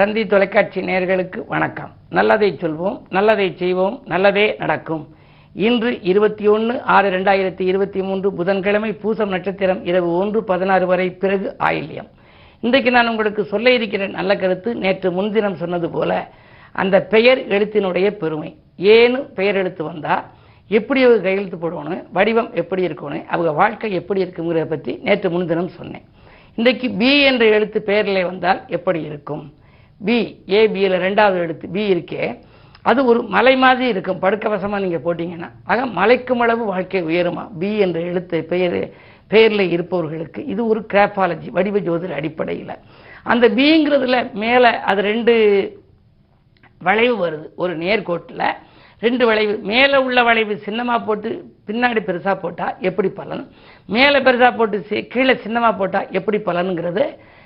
சந்தி தொலைக்காட்சி நேயர்களுக்கு வணக்கம். நல்லதை சொல்வோம் நல்லதை செய்வோம் நல்லதே நடக்கும். இன்று இருபத்தி ஒன்று ஆறு ரெண்டாயிரத்தி இருபத்தி மூன்று புதன்கிழமை பூசம் நட்சத்திரம் இரவு ஒன்று பதினாறு வரை பிறகு ஆயில்யம். இன்றைக்கு நான் உங்களுக்கு சொல்ல இருக்கிற நல்ல கருத்து நேற்று முன்தினம் சொன்னது போல அந்த பெயர் எழுத்தினுடைய பெருமை. ஏன்னு பெயர் எழுத்து வந்தால் எப்படி அவங்க கையெழுத்து போடணும் வடிவம் எப்படி இருக்கணும் அவங்க வாழ்க்கை எப்படி இருக்குங்கிறத பற்றி நேற்று முன்தினம் சொன்னேன். இன்றைக்கு பி என்ற எழுத்து பெயரில் வந்தால் எப்படி இருக்கும்? பி ஏபியில் ரெண்டாவது எடுத்து பி இருக்கே. அது ஒரு மலை மாதிரி இருக்கும். படுக்கவசமாக நீங்கள் போட்டிங்கன்னா. ஆக மலைக்கும் அளவு வாழ்க்கை உயருமா? பி என்ற எழுத்து பெயர் பெயரில் இருப்பவர்களுக்கு இது ஒரு கிராஃபாலஜி வடிவ ஜோதிட அடிப்படையில். அந்த பிங்கிறதுல மேலே அது ரெண்டு வளைவு வருது. ஒரு நேர்கோட்டில் ரெண்டு வளைவு. மேலே உள்ள வளைவு சின்னமாக போட்டு பின்னாடி பெருசாக போட்டால் எப்படி பலன்? மேலே பெருசாக போட்டு கீழே சின்னமாக போட்டால் எப்படி பலனுங்கிறது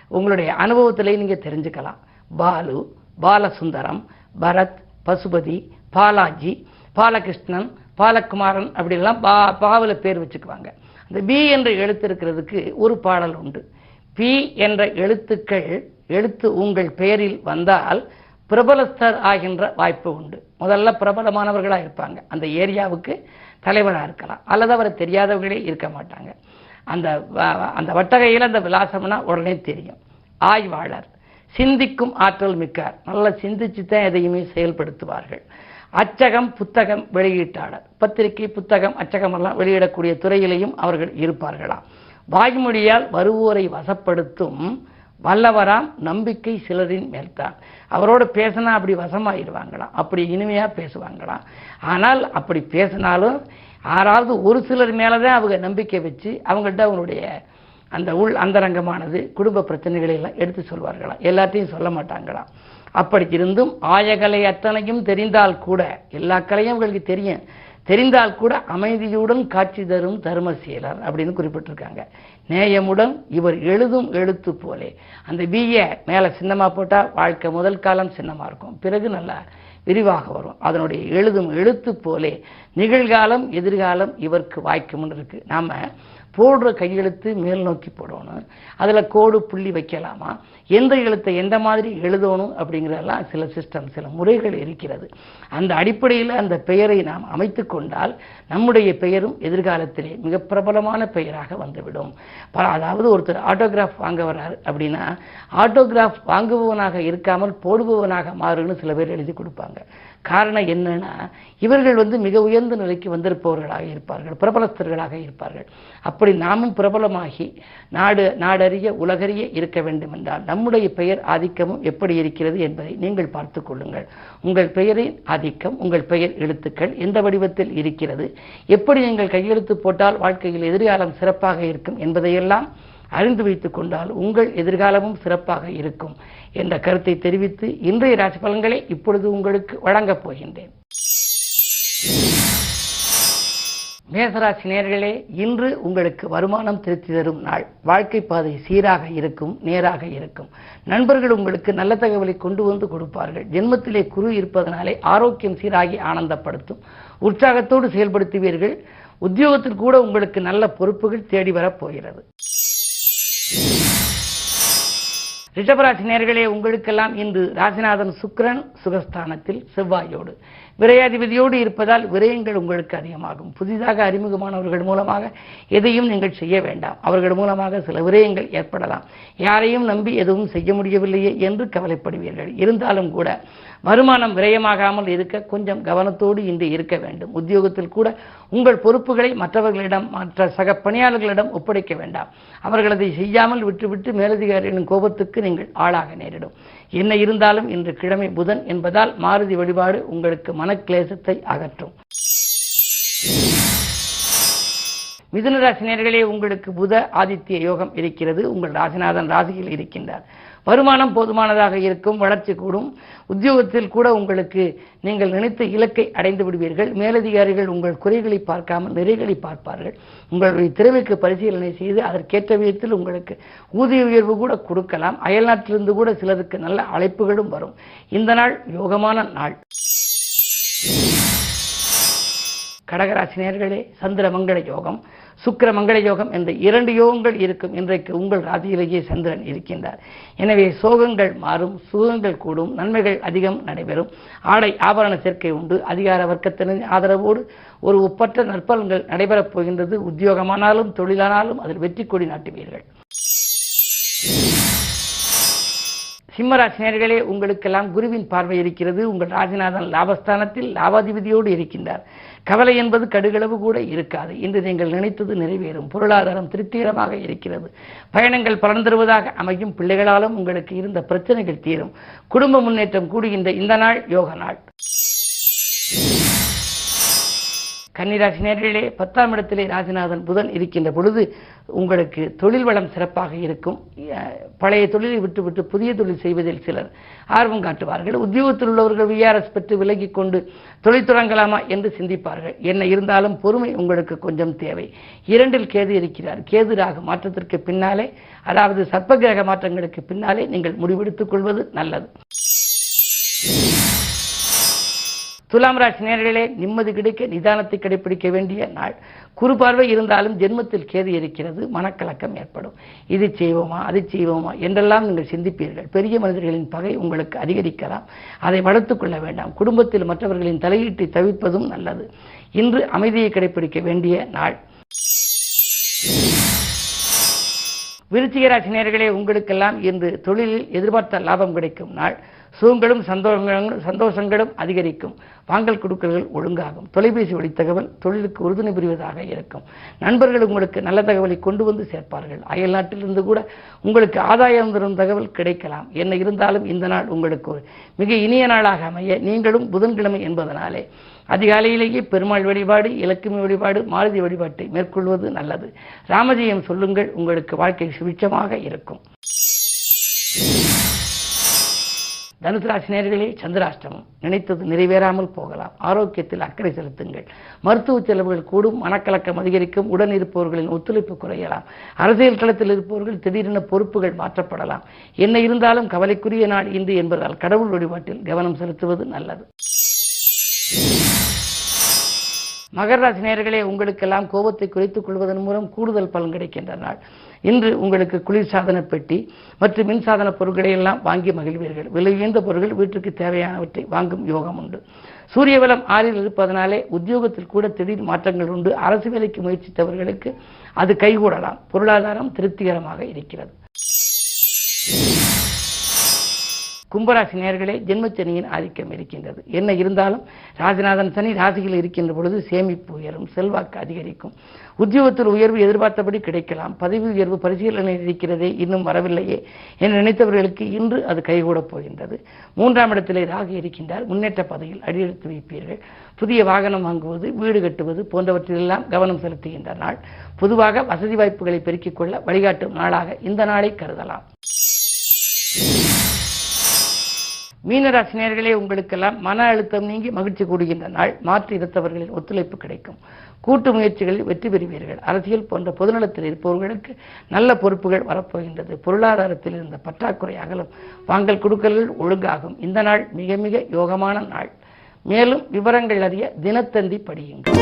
உங்களுடைய அனுபவத்திலேயே நீங்கள் தெரிஞ்சுக்கலாம். பாலு பாலசுந்தரம் பரத் பசுபதி பாலாஜி பாலகிருஷ்ணன் பாலகுமாரன் அப்படிலாம் பா பாவில் பேர் வச்சுக்குவாங்க. அந்த பி என்ற எழுத்து இருக்கிறதுக்கு ஒரு பாடல் உண்டு. பி என்ற எழுத்துக்கள் எழுத்து உங்கள் பெயரில் வந்தால் பிரபலஸ்தர் ஆகின்ற வாய்ப்பு உண்டு. முதல்ல பிரபலமானவர்களாக இருப்பாங்க. அந்த ஏரியாவுக்கு தலைவராக இருக்கலாம். அல்லது அவரை தெரியாதவர்களே இருக்க மாட்டாங்க. அந்த அந்த வட்டகையில் அந்த விலாசம்னா உடனே தெரியும். ஆய்வாளர். சிந்திக்கும் ஆற்றல் மிக்கார். நல்லா சிந்திச்சு தான் எதையுமே செயல்படுத்துவார்கள். அச்சகம் புத்தகம் வெளியீட்டாளர். பத்திரிகை புத்தகம் அச்சகம் எல்லாம் வெளியிடக்கூடிய துறையிலையும் அவர்கள் இருப்பார்களாம். வாய்மொழியால் வருவோரை வசப்படுத்தும் வல்லவராம் நம்பிக்கை சிலரின் மேல்தான். அவரோட பேசினா அப்படி வசமாயிடுவாங்களாம். அப்படி இனிமையாக பேசுவாங்களாம். ஆனால் அப்படி பேசினாலும் யாராவது ஒரு சிலர் மேலே தான் அவங்க நம்பிக்கை வச்சு அவங்கள்ட்ட அவங்களுடைய அந்த உள் அந்தரங்கமானது குடும்ப பிரச்சனைகளை எல்லாம் எடுத்து சொல்வார்களாம். எல்லாத்தையும் சொல்ல மாட்டாங்களாம். அப்படி இருந்தும் ஆயகலை அத்தனையும் தெரிந்தால் கூட எல்லா கலையும் உங்களுக்கு தெரியும். தெரிந்தால் கூட அமைதியுடன் காட்சி தரும் தர்ம செயலர் அப்படின்னு குறிப்பிட்டிருக்காங்க. நேயமுடன் இவர் எழுதும் எழுத்து போலே. அந்த பிஏ மேலே சின்னமாக போட்டால் வாழ்க்கை முதல் காலம் சின்னமாக இருக்கும். பிறகு நல்லா விரிவாக வரும். அதனுடைய எழுதும் எழுத்து போலே நிகழ்காலம் எதிர்காலம் இவருக்கு வாய்க்கும்னு இருக்குது நாம் போடுற கையெழுத்து மேல் நோக்கி போடணும். அதில் கோடு புள்ளி வைக்கலாமா? எந்த எழுத்தை எந்த மாதிரி எழுதணும் அப்படிங்கிறதெல்லாம் சில சிஸ்டம் சில முறைகள் இருக்கிறது. அந்த அடிப்படையில் அந்த பெயரை நாம் அமைத்து கொண்டால் நம்முடைய பெயரும் எதிர்காலத்திலே மிக பிரபலமான பெயராக வந்துவிடும். ப- அதாவது ஒருத்தர் ஆட்டோகிராஃப் வாங்க வர்றார் அப்படின்னா ஆட்டோகிராஃப் வாங்குபவனாக இருக்காமல் போடுபவனாக மாறுன்னு சில பேர் எழுதி கொடுப்பாங்க. காரணம் என்னன்னா இவர்கள் வந்து மிக உயர்ந்த நிலைக்கு வந்திருப்பவர்களாக இருப்பார்கள் பிரபலஸ்தர்களாக இருப்பார்கள். அப்படி நாமும் பிரபலமாகி நாடு நாடறிய உலகறிய இருக்க வேண்டும் என்றால் நம்முடைய பெயர் ஆதிக்கமும் எப்படி இருக்கிறது என்பதை நீங்கள் பார்த்து கொள்ளுங்கள். உங்கள் பெயரின் ஆதிக்கம் உங்கள் பெயர் எழுத்துக்கள் எந்த வடிவத்தில் இருக்கிறது எப்படி நீங்கள் கையெழுத்து போட்டால் வாழ்க்கையில் எதிர்காலம் சிறப்பாக இருக்கும் என்பதையெல்லாம் அறிந்து வைத்துக் கொண்டால் உங்கள் எதிர்காலமும் சிறப்பாக இருக்கும் என்ற கருத்தை தெரிவித்து இன்றைய ராசி பலன்களை இப்பொழுது உங்களுக்கு வழங்கப் போகின்றேன். மேசராசி நேர்களே இன்று உங்களுக்கு வருமானம் திருத்தி தரும் நாள். வாழ்க்கை பாதை சீராக இருக்கும் நேராக இருக்கும். நண்பர்கள் உங்களுக்கு நல்ல தகவலை கொண்டு வந்து கொடுப்பார்கள். ஜென்மத்திலே குரு இருப்பதனாலே ஆரோக்கியம் சீராகி ஆனந்தப்படுத்தும். உற்சாகத்தோடு செயல்படுத்துவீர்கள். உத்தியோகத்தில் கூட உங்களுக்கு நல்ல பொறுப்புகள் தேடி வரப் போகிறது. ரிஷபராசி நேர்களே உங்களுக்கெல்லாம் இன்று ராசிநாதன் சுக்கிரன் சுகஸ்தானத்தில் செவ்வாயோடு. விரையாதிபதியோடு இருப்பதால் விரயங்கள் உங்களுக்கு அதிகமாகும். புதிதாக அறிமுகமானவர்கள் மூலமாக எதையும் நீங்கள் செய்ய வேண்டாம். அவர்கள் மூலமாக சில விரயங்கள் ஏற்படலாம். யாரையும் நம்பி எதுவும் செய்ய முடியவில்லையே என்று கவலைப்படுவீர்கள். இருந்தாலும் கூட வருமானம் விரயமாகாமல் இருக்க கொஞ்சம் கவனத்தோடு இன்று இருக்க வேண்டும். உத்தியோகத்தில் கூட உங்கள் பொறுப்புகளை மற்றவர்களிடம் மற்ற சக பணியாளர்களிடம் ஒப்படைக்க வேண்டாம். அவர்கள் அதை செய்யாமல் விட்டுவிட்டு மேலதிகாரிகளின் கோபத்துக்கு நீங்கள் ஆளாக நேரிடும். என்ன இருந்தாலும் இன்று கிழமை புதன் என்பதால் மாருதி வழிபாடு உங்களுக்கு மனக்லேசத்தை அகற்றும். மிதுன ராசினியர்களே உங்களுக்கு புத ஆதித்ய யோகம் இருக்கிறது. உங்கள் ராசிநாதன் ராசியில் இருக்கின்றார். வருமானம் போதுமானதாக இருக்கும் வளர்ச்சி கூடும். உத்தியோகத்தில் கூட உங்களுக்கு நீங்கள் நினைத்த இலக்கை அடைந்து விடுவீர்கள். மேலதிகாரிகள் உங்கள் குறைகளை பார்க்காமல் நிறைகளை பார்ப்பார்கள். உங்களுடைய திறமைக்கு பரிசீலனை செய்து அதற்கேற்ற விதத்தில் உங்களுக்கு ஊதிய உயர்வு கூட கொடுக்கலாம். அயல்நாட்டிலிருந்து கூட சிலருக்கு நல்ல அழைப்புகளும் வரும். இந்த நாள் யோகமான நாள். கடகராசி நேர்களே சந்திரமங்கள யோகம் சுக்கிர மங்கள யோகம் என்ற இரண்டு யோகங்கள் இருக்கும். இன்றைக்கு உங்கள் ராசியிலேயே சந்திரன் இருக்கின்றார். எனவே சோகங்கள் மாறும் சுகங்கள் கூடும் நன்மைகள் அதிகம் நடைபெறும். ஆடை ஆபரண சேர்க்கை உண்டு. அதிகார வர்க்கத்தினரின் ஆதரவோடு ஒரு ஒப்பற்ற நற்பலன்கள் நடைபெறப் போகின்றது. உத்தியோகமானாலும் தொழிலானாலும் அதில் வெற்றி கொடி நாட்டுவீர்கள். சிம்மராசினியர்களே உங்களுக்கெல்லாம் குருவின் பார்வை இருக்கிறது. உங்கள் ராஜிநாதன் லாபஸ்தானத்தில் லாபாதிபதியோடு இருக்கின்றார். கவலை என்பது கடுகளவு கூட இருக்காது. இன்று நீங்கள் நினைத்தது நிறைவேறும். பொருளாதாரம் திருப்திகரமாக இருக்கிறது. பயணங்கள் பலன் தருவதாக அமையும். பிள்ளைகளாலும் உங்களுக்கு இருந்த பிரச்சனைகள் தீரும். குடும்ப முன்னேற்றம் கூடுகின்ற இந்த நாள் யோக நாள் கன்னிராசி நேர்களே பத்தாம் இடத்திலே ராஜநாதன் புதன் இருக்கின்ற பொழுது உங்களுக்கு தொழில் வளம் சிறப்பாக இருக்கும். அஹ், பழைய தொழிலை விட்டுவிட்டு புதிய தொழில் செய்வதில் சிலர் ஆர்வம் காட்டுவார்கள். உத்தியோகத்தில் உள்ளவர்கள் விஆர்எஸ் பெற்று விலகிக் கொண்டு தொழில் தொடங்கலாமா என்று சிந்திப்பார்கள். என்ன இருந்தாலும் பொறுமை உங்களுக்கு கொஞ்சம் தேவை. இரண்டில் கேது இருக்கிறார். கேது ராக மாற்றத்திற்கு பின்னாலே அதாவது சர்ப்பகிரக மாற்றங்களுக்கு பின்னாலே நீங்கள் முடிவெடுத்துக் கொள்வது நல்லது. துலாம் ராசி நேர்களே நிம்மதி கிடைக்க நிதானத்தை கடைபிடிக்க வேண்டிய நாள். குறு பார்வை இருந்தாலும் ஜென்மத்தில் கேது இருக்கிறது மனக்கலக்கம் ஏற்படும். இது செய்வோமா அது செய்வோமா என்றெல்லாம் நீங்கள் சிந்திப்பீர்கள். பெரிய மனிதர்களின் பகை உங்களுக்கு அதிகரிக்கலாம். அதை வளர்த்து கொள்ள வேண்டாம். குடும்பத்தில் மற்றவர்களின் தலையீட்டை தவிர்ப்பதும் நல்லது. இன்று அமைதியை கடைபிடிக்க வேண்டிய நாள். விருச்சிகராசி நேர்களே உங்களுக்கெல்லாம் இன்று தொழிலில் எதிர்பார்த்த லாபம் கிடைக்கும் நாள். சுகங்களும் சந்தோஷங்களும் சந்தோஷங்களும் அதிகரிக்கும். வாங்கல் கொடுக்கல்கள் ஒழுங்காகும். தொலைபேசி வழி தகவல் தொழிலுக்கு உறுதுணை புரிவதாக இருக்கும். நண்பர்கள் உங்களுக்கு நல்ல தகவலை கொண்டு வந்து சேர்ப்பார்கள். அயல் நாட்டிலிருந்து கூட உங்களுக்கு ஆதாயம் தரும் தகவல் கிடைக்கலாம். என்ன இருந்தாலும் இந்த நாள் உங்களுக்கு ஒரு மிக இனிய நாளாக அமைய நீங்களும் புதன்கிழமை என்பதனாலே அதிகாலையிலேயே பெருமாள் வழிபாடு இலக்குமி வழிபாடு மாருதி வழிபாட்டை மேற்கொள்வது நல்லது. ராமஜெயம் சொல்லுங்கள் உங்களுக்கு வாழ்க்கை சுபிட்சமாக இருக்கும். தனுசு ராசி சந்திராஷ்டமம். நினைத்தது நிறைவேறாமல் போகலாம். ஆரோக்கியத்தில் அக்கறை செலுத்துங்கள். மருத்துவ செலவுகள் கூடும் மனக்கலக்கம் அதிகரிக்கும் உடன் இருப்பவர்களின் ஒத்துழைப்பு குறையலாம். அரசியல் களத்தில் இருப்பவர்கள் திடீரென பொறுப்புகள் மாற்றப்படலாம். என்ன இருந்தாலும் கவலைக்குரிய நாள் இன்று என்பதால் கடவுள் வழிபாட்டில் கவனம் செலுத்துவது நல்லது. மகர ராசி உங்களுக்கெல்லாம் கோபத்தை குறைத்துக் கொள்வதன் மூலம் கூடுதல் பலன் கிடைக்கின்ற நாள். இன்று உங்களுக்கு குளிர்சாதன பெட்டி மற்றும் மின்சாதன பொருட்களை எல்லாம் வாங்கி மகிழ்வீர்கள். விலை உயர்ந்த பொருட்கள் வீட்டுக்கு தேவையானவற்றை வாங்கும் யோகம் உண்டு. சூரிய பலம் ஆறில் இருப்பதனாலே உத்தியோகத்தில் கூட திடீர் மாற்றங்கள் உண்டு. அரசு வேலைக்கு முயற்சித்தவர்களுக்கு அது கைகூடலாம். பொருளாதாரம் திருப்திகரமாக இருக்கிறது. கும்பராசி நேர்களே ஜென்மச்சனியின் ஆதிக்கம் இருக்கின்றது. என்ன இருந்தாலும் ராஜநாதன் சனி ராசியில் இருக்கின்ற பொழுது சேமிப்பு உயரும் செல்வாக்கு அதிகரிக்கும். உத்தியோகத்தில் உயர்வு எதிர்பார்த்தபடி கிடைக்கலாம். பதவி உயர்வு பரிசீலனையில் இருக்கிறதே இன்னும் வரவில்லையே என்று நினைத்தவர்களுக்கு இன்று அது கைகூடப் போகின்றது. மூன்றாம் இடத்திலே ராகு இருக்கின்றார். முன்னேற்ற பதவியில் அடியெடுத்து வைப்பீர்கள். புதிய வாகனம் வாங்குவது வீடு கட்டுவது போன்றவற்றிலெல்லாம் கவனம் செலுத்துகின்ற நாள். பொதுவாக வசதி வாய்ப்புகளை பெருக்கிக் கொள்ள வழிகாட்டும் நாளாக இந்த நாளை கருதலாம். மீனராசினியர்களே உங்களுக்கெல்லாம் மன அழுத்தம் நீங்கி மகிழ்ச்சி கூடுகின்ற நாள். மாற்று இனத்தவர்களின் ஒத்துழைப்பு கிடைக்கும். கூட்டு முயற்சிகளில் வெற்றி பெறுவீர்கள். அரசியல் போன்ற பொதுநலத்தில் இருப்பவர்களுக்கு நல்ல பொறுப்புகள் வரப்போகின்றது. பொருளாதாரத்தில் இருந்த பற்றாக்குறை அகலும். வாங்கல் கொடுக்கல்கள் ஒழுங்காகும். இந்த நாள் மிக மிக யோகமான நாள். மேலும் விவரங்கள் அறிய தினத்தந்தி படியுங்கள்.